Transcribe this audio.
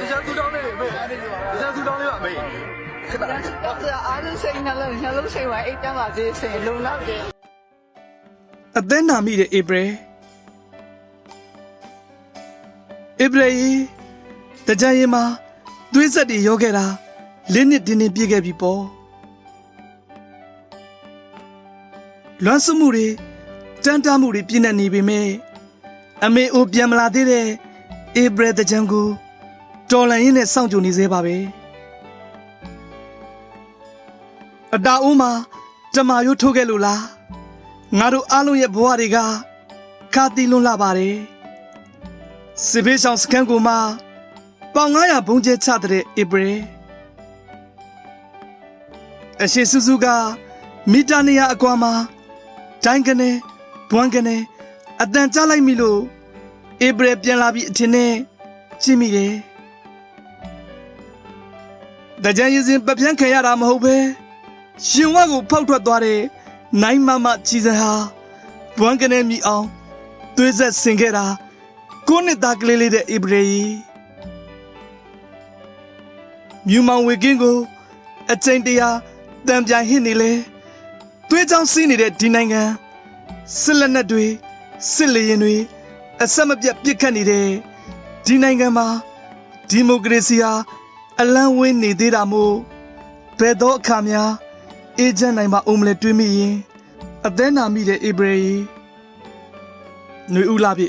တရားသူတောင်းလေးမေတရားသူတောင်းလေးပါမေဆရာအားလုံးစိတ်နှလုံးနှလုံးစိတ်ဝိုင်းအိတ်တမ်းပါစေစိတ်လုံလောက်တယ်အသက်နာမိတဲ့ဧပြီဧပြီတကြရင်မှာသွေးဆက်တွေရောခဲ့တာလင်းနှစ်တင်းတင်းပြည့်ခဲ့ပြီပေါ့လွမ်းစွမှုတွေတန်တမှုတွေပြည့်နေနေပေမဲ့အမေအိုပြန်မလာသေးတဲ့ဧပြီတကြံကို တော်လန်ရင်းနဲ့စောင့်ကြိုနေသေးပါပဲအတာအိုးမှာတမာရိုးထိုးခဲ့လို့လားငါတို့အားလုံးရဲ့ဘဝတွေကခါတီလွန်လာပါတယ်စစ်ဘေးဆောင်စကန်ကိုမှပေါင်900ဘုံကျဲချတဲ့ဧပြီအရှိစုစုကမီတာနေရအကွာမှာတိုင်းကနေဘွမ်ကနေအတန်ကြလိုက်ပြီလို့ဧပြီပြန်လာပြီးအထင်နဲ့ကြည့်မိတယ် တကြံရည်စင်ပပြန်းခံရတာမဟုတ်ပဲရှင်ဝါကိုဖောက်ထွက်သွားတဲ့နိုင်မမကြည်စံဟာဘွမ်ကနေမီအောင်သွေးဆက်ဆင်ခဲ့တာကိုနှစ်သားကလေးလေးတဲ့ဣဘရေမြူမောင်ဝေကင်းကိုအချိန်တရာတံပြိုင်ဟစ်နေလေသွေးချောင်းစီးနေတဲ့ဒီနိုင်ငံစစ်လက်နက်တွေစစ်လေရင်တွေအဆက်မပြတ်ပြစ်ခတ်နေတဲ့ဒီနိုင်ငံမှာဒီမိုကရေစီဟာ အလံဝင်းနေသေးတာမို့ဘယ်တော့အခါများအေဂျင့်နိုင်ပါဦးမလဲတွေးမိရင်အသက်နာမိတဲ့ဧပြီຫນွေဦးလာပြီ